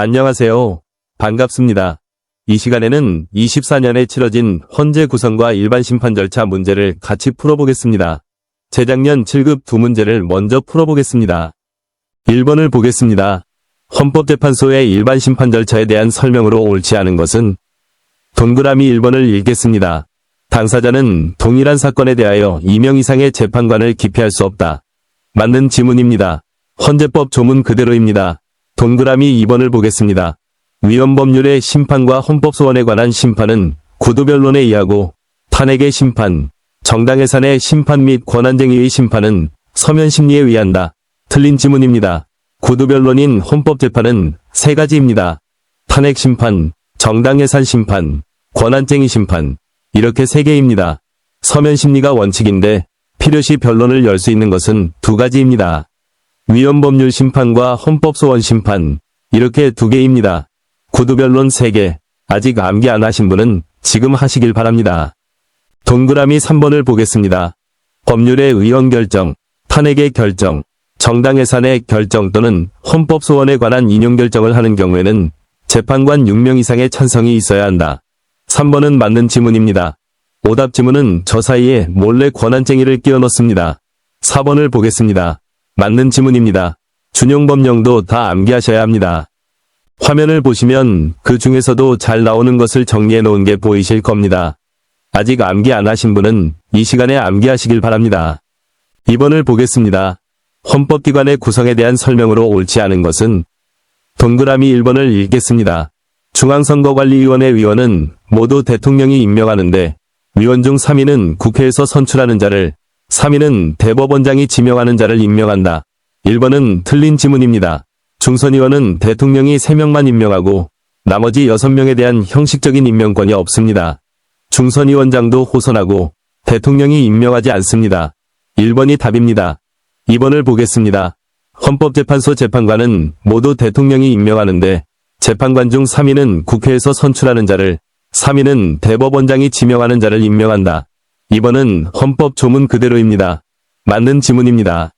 안녕하세요. 반갑습니다. 이 시간에는 24년에 치러진 헌재 구성과 일반 심판 절차 문제를 같이 풀어보겠습니다. 재작년 7급 두 문제를 먼저 풀어보겠습니다. 1번을 보겠습니다. 헌법재판소의 일반 심판 절차에 대한 설명으로 옳지 않은 것은 동그라미 1번을 읽겠습니다. 당사자는 동일한 사건에 대하여 2명 이상의 재판관을 기피할 수 없다. 맞는 지문입니다. 헌재법 조문 그대로입니다. 동그라미 2번을 보겠습니다. 위헌법률의 심판과 헌법소원에 관한 심판은 구도변론에 의하고 탄핵의 심판, 정당해산의 심판 및 권한쟁의의 심판은 서면심리에 의한다. 틀린 지문입니다. 구도변론인 헌법재판은 세 가지입니다. 탄핵 심판, 정당해산 심판, 권한쟁의 심판 이렇게 세 개입니다. 서면심리가 원칙인데 필요시 변론을 열 수 있는 것은 두 가지입니다. 위헌법률 심판과 헌법소원 심판 이렇게 두 개입니다. 구두변론 3개 아직 암기 안 하신 분은 지금 하시길 바랍니다. 동그라미 3번을 보겠습니다. 법률의 의원 결정, 탄핵의 결정, 정당 해산의 결정 또는 헌법 소원에 관한 인용 결정을 하는 경우에는 재판관 6명 이상의 찬성이 있어야 한다. 3번은 맞는 지문입니다. 오답 지문은 저 사이에 몰래 권한쟁이를 끼워 넣습니다. 4번을 보겠습니다. 맞는 지문입니다. 준용법령도 다 암기하셔야 합니다. 화면을 보시면 그 중에서도 잘 나오는 것을 정리해 놓은 게 보이실 겁니다. 아직 암기 안 하신 분은 이 시간에 암기하시길 바랍니다. 2번을 보겠습니다. 헌법기관의 구성에 대한 설명으로 옳지 않은 것은 동그라미 1번을 읽겠습니다. 중앙선거관리위원회 위원은 모두 대통령이 임명하는데 위원 중 3인은 국회에서 선출하는 자를 3인은 대법원장이 지명하는 자를 임명한다. 1번은 틀린 지문입니다. 중선위원은 대통령이 3명만 임명하고 나머지 6명에 대한 형식적인 임명권이 없습니다. 중선위원장도 호선하고 대통령이 임명하지 않습니다. 1번이 답입니다. 2번을 보겠습니다. 헌법재판소 재판관은 모두 대통령이 임명하는데 재판관 중 3인은 국회에서 선출하는 자를 3인은 대법원장이 지명하는 자를 임명한다. 2번은 헌법 조문 그대로입니다. 맞는 지문입니다.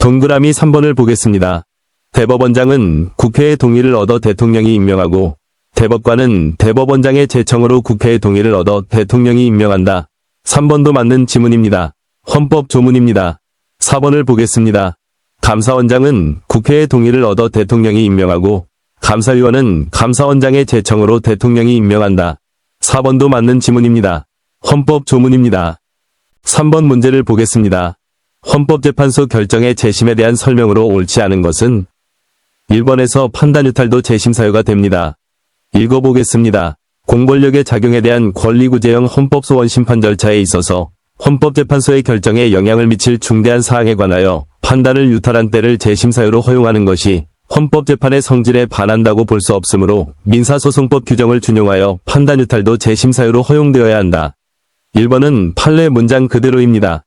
동그라미 3번을 보겠습니다. 대법원장은 국회의 동의를 얻어 대통령이 임명하고 대법관은 대법원장의 제청으로 국회의 동의를 얻어 대통령이 임명한다. 3번도 맞는 지문입니다. 헌법 조문입니다. 4번을 보겠습니다. 감사원장은 국회의 동의를 얻어 대통령이 임명하고 감사위원은 감사원장의 제청으로 대통령이 임명한다. 4번도 맞는 지문입니다. 헌법 조문입니다. 3번 문제를 보겠습니다. 헌법재판소 결정의 재심에 대한 설명으로 옳지 않은 것은 1번에서 판단 유탈도 재심 사유가 됩니다. 읽어보겠습니다. 공권력의 작용에 대한 권리구제형 헌법소원 심판 절차에 있어서 헌법재판소의 결정에 영향을 미칠 중대한 사항에 관하여 판단을 유탈한 때를 재심 사유로 허용하는 것이 헌법재판의 성질에 반한다고 볼 수 없으므로 민사소송법 규정을 준용하여 판단 유탈도 재심 사유로 허용되어야 한다. 1번은 판례 문장 그대로입니다.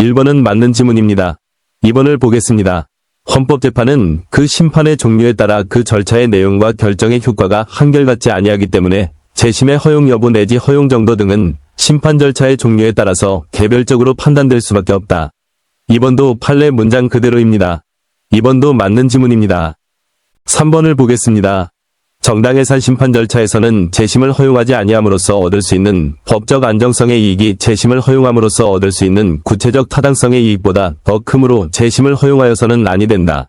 1번은 맞는 지문입니다. 2번을 보겠습니다. 헌법재판은 그 심판의 종류에 따라 그 절차의 내용과 결정의 효과가 한결같지 아니하기 때문에 재심의 허용 여부 내지 허용 정도 등은 심판 절차의 종류에 따라서 개별적으로 판단될 수밖에 없다. 2번도 판례 문장 그대로입니다. 2번도 맞는 지문입니다. 3번을 보겠습니다. 정당해산 심판 절차에서는 재심을 허용하지 아니함으로써 얻을 수 있는 법적 안정성의 이익이 재심을 허용함으로써 얻을 수 있는 구체적 타당성의 이익보다 더 크므로 재심을 허용하여서는 아니 된다.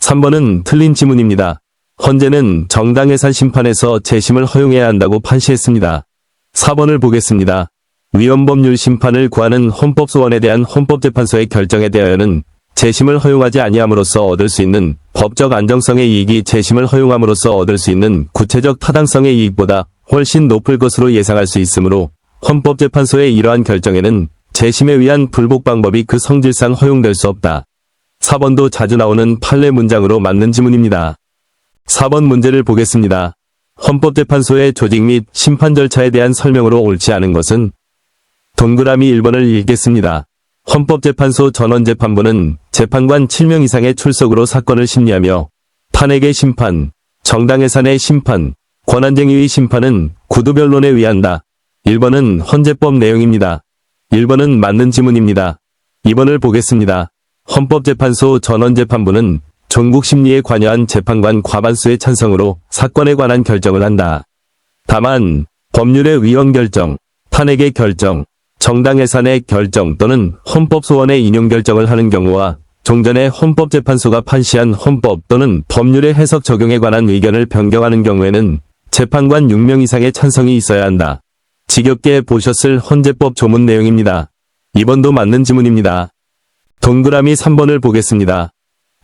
3번은 틀린 지문입니다. 헌재는 정당해산 심판에서 재심을 허용해야 한다고 판시했습니다. 4번을 보겠습니다. 위헌법률 심판을 구하는 헌법소원에 대한 헌법재판소의 결정에 대하여는 재심을 허용하지 아니함으로써 얻을 수 있는 법적 안정성의 이익이 재심을 허용함으로써 얻을 수 있는 구체적 타당성의 이익보다 훨씬 높을 것으로 예상할 수 있으므로 헌법재판소의 이러한 결정에는 재심에 의한 불복 방법이 그 성질상 허용될 수 없다. 4번도 자주 나오는 판례 문장으로 맞는 지문입니다. 4번 문제를 보겠습니다. 헌법재판소의 조직 및 심판 절차에 대한 설명으로 옳지 않은 것은 동그라미 1번을 읽겠습니다. 헌법재판소 전원재판부는 재판관 7명 이상의 출석으로 사건을 심리하며 탄핵의 심판, 정당해산의 심판, 권한쟁의의 심판은 구두변론에 의한다. 1번은 헌재법 내용입니다. 1번은 맞는 지문입니다. 2번을 보겠습니다. 헌법재판소 전원재판부는 종국 심리에 관여한 재판관 과반수의 찬성으로 사건에 관한 결정을 한다. 다만 법률의 위헌 결정, 탄핵의 결정, 정당 해산의 결정 또는 헌법 소원의 인용 결정을 하는 경우와 종전에 헌법재판소가 판시한 헌법 또는 법률의 해석 적용에 관한 의견을 변경하는 경우에는 재판관 6명 이상의 찬성이 있어야 한다. 지겹게 보셨을 헌재법 조문 내용입니다. 이번도 맞는 지문입니다. 동그라미 3번을 보겠습니다.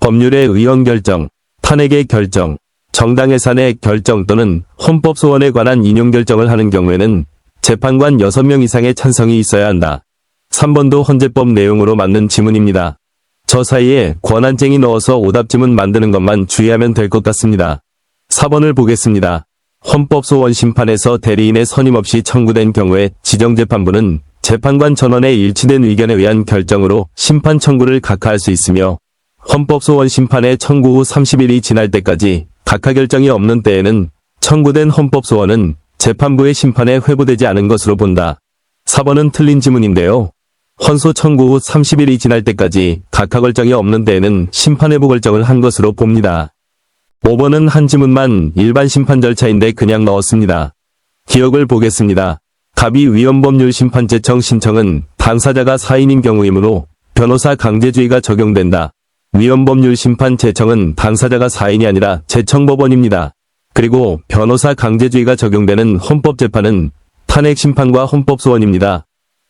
법률의 의원 결정, 탄핵의 결정, 정당 해산의 결정 또는 헌법 소원에 관한 인용 결정을 하는 경우에는 재판관 6명 이상의 찬성이 있어야 한다. 3번도 헌재법 내용으로 맞는 지문입니다. 저 사이에 권한쟁이 넣어서 오답지문 만드는 것만 주의하면 될 것 같습니다. 4번을 보겠습니다. 헌법소원 심판에서 대리인의 선임 없이 청구된 경우에 지정재판부는 재판관 전원의 일치된 의견에 의한 결정으로 심판 청구를 각하할 수 있으며 헌법소원 심판의 청구 후 30일이 지날 때까지 각하 결정이 없는 때에는 청구된 헌법소원은 재판부의 심판에 회부되지 않은 것으로 본다. 4번은 틀린 지문인데요. 헌소 청구 후 30일이 지날 때까지 각하 결정이 없는 때에는 심판회부 결정을 한 것으로 봅니다. 5번은 한 지문만 일반 심판 절차인데 그냥 넣었습니다. 기억을 보겠습니다. 갑이 위헌법률 심판 제청 신청은 당사자가 사인인 경우이므로 변호사 강제주의가 적용된다. 위헌법률 심판 제청은 당사자가 사인이 아니라 제청법원입니다. 그리고 변호사 강제주의가 적용되는 헌법재판은 탄핵 심판과 헌법소원입니다.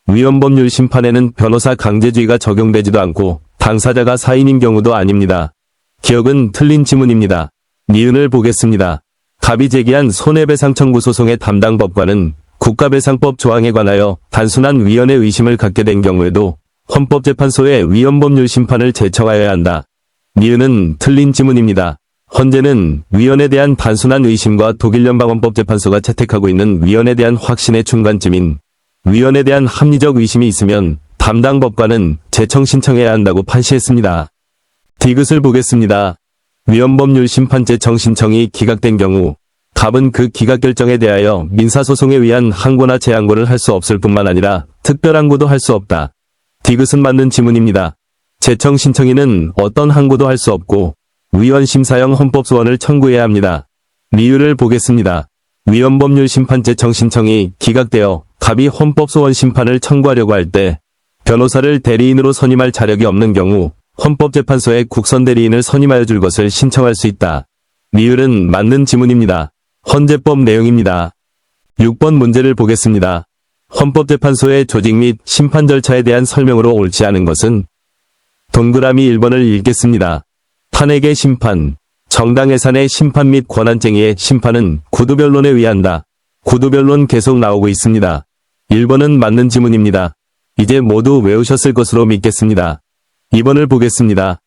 위헌법률 심판에는 변호사 강제주의가 적용되지도 않고 당사자가 사인인 경우도 아닙니다. 기억은 틀린 지문입니다. 니은을 보겠습니다. 갑이 제기한 손해배상 청구 소송의 담당 법관은 국가배상법 조항에 관하여 단순한 위헌의 의심을 갖게 된 경우에도 헌법재판소에 위헌법률 심판을 제청하여야 한다. 니은은 틀린 지문입니다. 헌재는 위헌에 대한 단순한 의심과 독일 연방헌법 재판소가 채택하고 있는 위헌에 대한 확신의 중간쯤인 위헌에 대한 합리적 의심이 있으면 담당 법관은 재청 신청해야 한다고 판시했습니다. 디귿을 보겠습니다. 위헌법률 심판제 정신청이 기각된 경우 갑은 그 기각 결정에 대하여 민사소송에 의한 항고나 재항고를 할 수 없을 뿐만 아니라 특별항고도 할 수 없다. 디귿은 맞는 지문입니다. 재청 신청인은 어떤 항고도 할 수 없고 위헌 심사형 헌법소원을 청구해야 합니다. 리유를 보겠습니다. 위헌법률 심판제 정신청이 기각되어 갑이 헌법소원 심판을 청구하려고 할 때 변호사를 대리인으로 선임할 자력이 없는 경우 헌법재판소에 국선 대리인을 선임하여 줄 것을 신청할 수 있다. 리을은 맞는 지문입니다. 헌재법 내용입니다. 6번 문제를 보겠습니다. 헌법재판소의 조직 및 심판 절차에 대한 설명으로 옳지 않은 것은 동그라미 1번을 읽겠습니다. 탄핵의 심판, 정당 해산의 심판 및 권한쟁의의 심판은 구두변론에 의한다. 구두변론 계속 나오고 있습니다. 1번은 맞는 지문입니다. 이제 모두 외우셨을 것으로 믿겠습니다. 2번을 보겠습니다.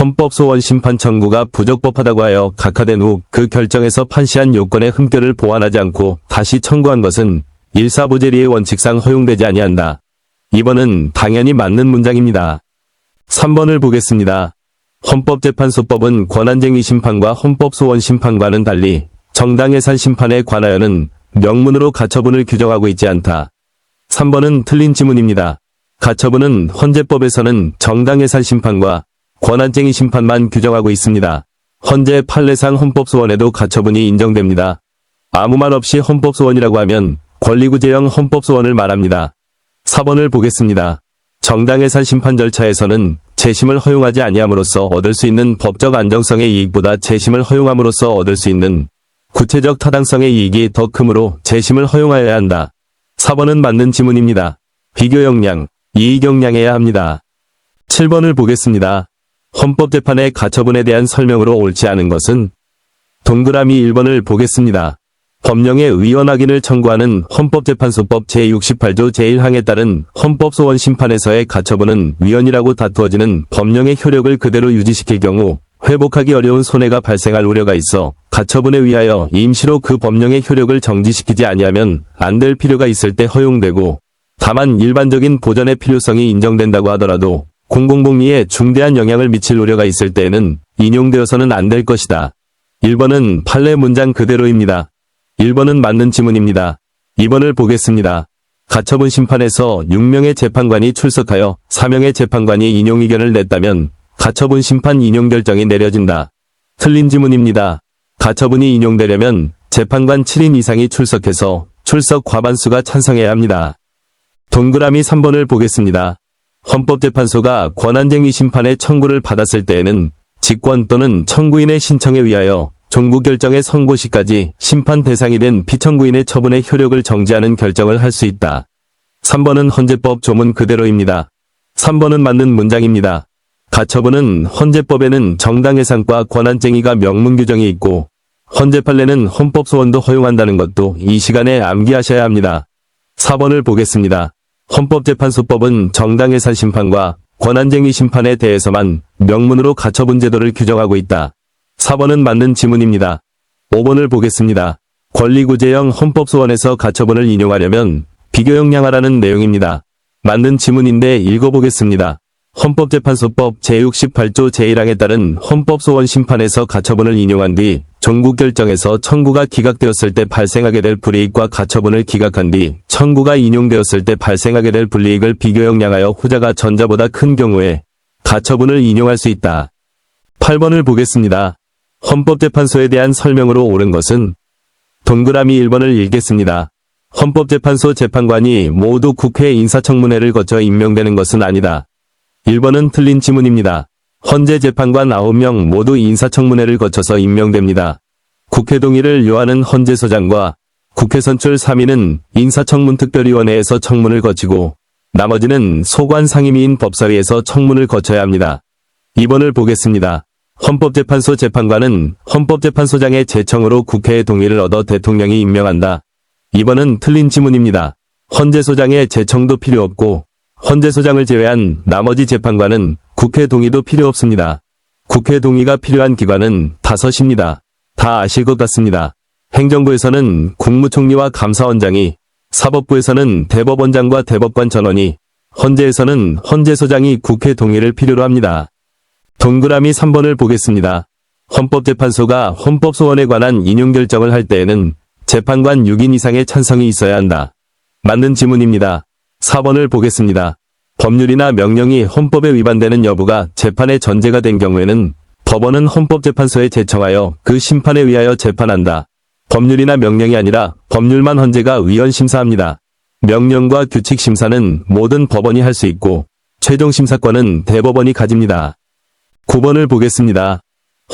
헌법소원 심판 청구가 부적법하다고 하여 각하된 후 그 결정에서 판시한 요건의 흠결을 보완하지 않고 다시 청구한 것은 일사부재리의 원칙상 허용되지 아니한다. 2번은 당연히 맞는 문장입니다. 3번을 보겠습니다. 헌법재판소법은 권한쟁의 심판과 헌법소원 심판과는 달리 정당해산 심판에 관하여는 명문으로 가처분을 규정하고 있지 않다. 3번은 틀린 지문입니다. 가처분은 헌재법에서는 정당해산 심판과 권한쟁의 심판만 규정하고 있습니다. 헌재 판례상 헌법소원에도 가처분이 인정됩니다. 아무 말 없이 헌법소원이라고 하면 권리구제형 헌법소원을 말합니다. 4번을 보겠습니다. 정당해산 심판 절차에서는 재심을 허용하지 아니함으로써 얻을 수 있는 법적 안정성의 이익보다 재심을 허용함으로써 얻을 수 있는 구체적 타당성의 이익이 더 크므로 재심을 허용하여야 한다. 4번은 맞는 지문입니다. 비교 역량, 이익 역량해야 합니다. 7번을 보겠습니다. 헌법재판의 가처분에 대한 설명으로 옳지 않은 것은 동그라미 1번을 보겠습니다. 법령의 의원 확인을 청구하는 헌법재판소법 제68조 제1항에 따른 헌법소원 심판에서의 가처분은 위헌이라고 다투어지는 법령의 효력을 그대로 유지시킬 경우 회복하기 어려운 손해가 발생할 우려가 있어 가처분에 의하여 임시로 그 법령의 효력을 정지시키지 아니하면 안 될 필요가 있을 때 허용되고 다만 일반적인 보전의 필요성이 인정된다고 하더라도 공공복리에 중대한 영향을 미칠 우려가 있을 때에는 인용되어서는 안 될 것이다. 1번은 판례 문장 그대로입니다. 1번은 맞는 지문입니다. 2번을 보겠습니다. 가처분 심판에서 6명의 재판관이 출석하여 4명의 재판관이 인용 의견을 냈다면 가처분 심판 인용 결정이 내려진다. 틀린 지문입니다. 가처분이 인용되려면 재판관 7인 이상이 출석해서 출석 과반수가 찬성해야 합니다. 동그라미 3번을 보겠습니다. 헌법재판소가 권한쟁의 심판의 청구를 받았을 때에는 직권 또는 청구인의 신청에 의하여 종부 결정의 선고 시까지 심판 대상이 된 피청구인의 처분의 효력을 정지하는 결정을 할 수 있다. 3번은 헌재법 조문 그대로입니다. 3번은 맞는 문장입니다. 가처분은 헌재법에는 정당해상과 권한쟁의가 명문 규정이 있고 헌재 판례는 헌법 소원도 허용한다는 것도 이 시간에 암기하셔야 합니다. 4번을 보겠습니다. 헌법재판소법은 정당해산 심판과 권한쟁의 심판에 대해서만 명문으로 가처분 제도를 규정하고 있다. 4번은 맞는 지문입니다. 5번을 보겠습니다. 권리구제형 헌법소원에서 가처분을 인용하려면 비교역량하라는 내용입니다. 맞는 지문인데 읽어보겠습니다. 헌법재판소법 제68조 제1항에 따른 헌법소원 심판에서 가처분을 인용한 뒤 종국 결정에서 청구가 기각되었을 때 발생하게 될 불이익과 가처분을 기각한 뒤 청구가 인용되었을 때 발생하게 될 불이익을 비교역량하여 후자가 전자보다 큰 경우에 가처분을 인용할 수 있다. 8번을 보겠습니다. 헌법재판소에 대한 설명으로 옳은 것은 동그라미 1번을 읽겠습니다. 헌법재판소 재판관이 모두 국회 인사청문회를 거쳐 임명되는 것은 아니다. 1번은 틀린 지문입니다. 헌재 재판관 9명 모두 인사청문회를 거쳐서 임명됩니다. 국회 동의를 요하는 헌재소장과 국회 선출 3인은 인사청문특별위원회에서 청문을 거치고 나머지는 소관 상임위인 법사위에서 청문을 거쳐야 합니다. 2번을 보겠습니다. 헌법재판소 재판관은 헌법재판소장의 제청으로 국회의 동의를 얻어 대통령이 임명한다. 2번은 틀린 지문입니다. 헌재소장의 제청도 필요 없고 헌재소장을 제외한 나머지 재판관은 국회 동의도 필요 없습니다. 국회 동의가 필요한 기관은 다섯입니다. 다 아실 것 같습니다. 행정부에서는 국무총리와 감사원장이, 사법부에서는 대법원장과 대법관 전원이, 헌재에서는 헌재소장이 국회 동의를 필요로 합니다. 동그라미 3번을 보겠습니다. 헌법재판소가 헌법소원에 관한 인용 결정을 할 때에는 재판관 6인 이상의 찬성이 있어야 한다. 맞는 지문입니다. 4번을 보겠습니다. 법률이나 명령이 헌법에 위반되는 여부가 재판의 전제가 된 경우에는 법원은 헌법재판소에 제청하여 그 심판에 의하여 재판한다. 법률이나 명령이 아니라 법률만 헌재가 위헌 심사합니다. 명령과 규칙 심사는 모든 법원이 할 수 있고 최종 심사권은 대법원이 가집니다. 9번을 보겠습니다.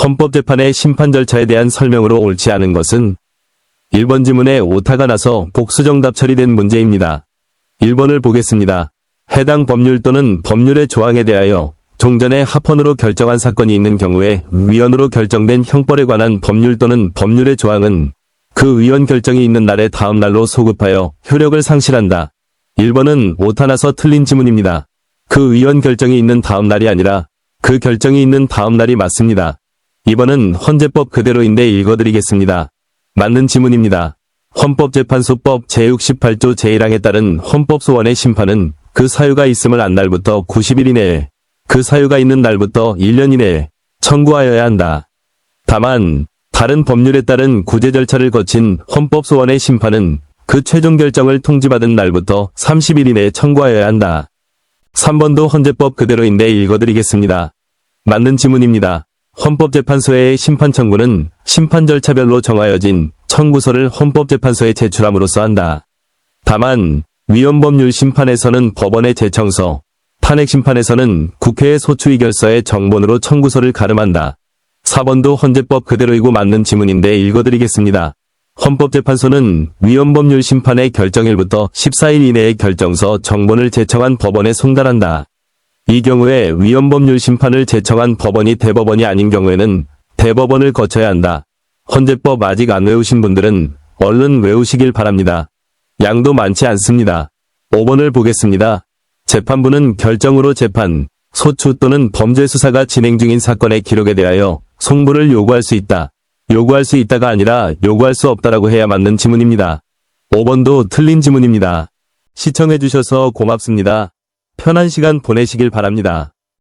헌법재판의 심판 절차에 대한 설명으로 옳지 않은 것은 1번 지문에 오타가 나서 복수정답 처리된 문제입니다. 1번을 보겠습니다. 해당 법률 또는 법률의 조항에 대하여 종전에 합헌으로 결정한 사건이 있는 경우에 위헌으로 결정된 형벌에 관한 법률 또는 법률의 조항은 그 위헌 결정이 있는 날의 다음 날로 소급하여 효력을 상실한다. 1번은 오타나서 틀린 지문입니다. 그 위헌 결정이 있는 다음 날이 아니라 그 결정이 있는 다음 날이 맞습니다. 2번은 헌재법 그대로인데 읽어드리겠습니다. 맞는 지문입니다. 헌법재판소법 제68조 제1항에 따른 헌법소원의 심판은 그 사유가 있음을 안 날부터 90일 이내에 그 사유가 있는 날부터 1년 이내에 청구하여야 한다. 다만 다른 법률에 따른 구제 절차를 거친 헌법소원의 심판은 그 최종 결정을 통지받은 날부터 30일 이내에 청구하여야 한다. 3번도 헌재법 그대로인데 읽어드리겠습니다. 맞는 지문입니다. 헌법재판소의 심판 청구는 심판 절차별로 정하여진 청구서를 헌법재판소에 제출함으로써 한다. 다만 위헌법률 심판에서는 법원의 제청서, 탄핵 심판에서는 국회의 소추 의결서의 정본으로 청구서를 가름한다. 4번도 헌재법 그대로이고 맞는 지문인데 읽어드리겠습니다. 헌법재판소는 위헌법률 심판의 결정일부터 14일 이내의 결정서 정본을 제청한 법원에 송달한다. 이 경우에 위헌법률 심판을 제청한 법원이 대법원이 아닌 경우에는 대법원을 거쳐야 한다. 헌재법 아직 안 외우신 분들은 얼른 외우시길 바랍니다. 양도 많지 않습니다. 5번을 보겠습니다. 재판부는 결정으로 재판, 소추 또는 범죄 수사가 진행 중인 사건의 기록에 대하여 송부를 요구할 수 있다. 요구할 수 있다가 아니라 요구할 수 없다라고 해야 맞는 지문입니다. 5번도 틀린 지문입니다. 시청해주셔서 고맙습니다. 편한 시간 보내시길 바랍니다.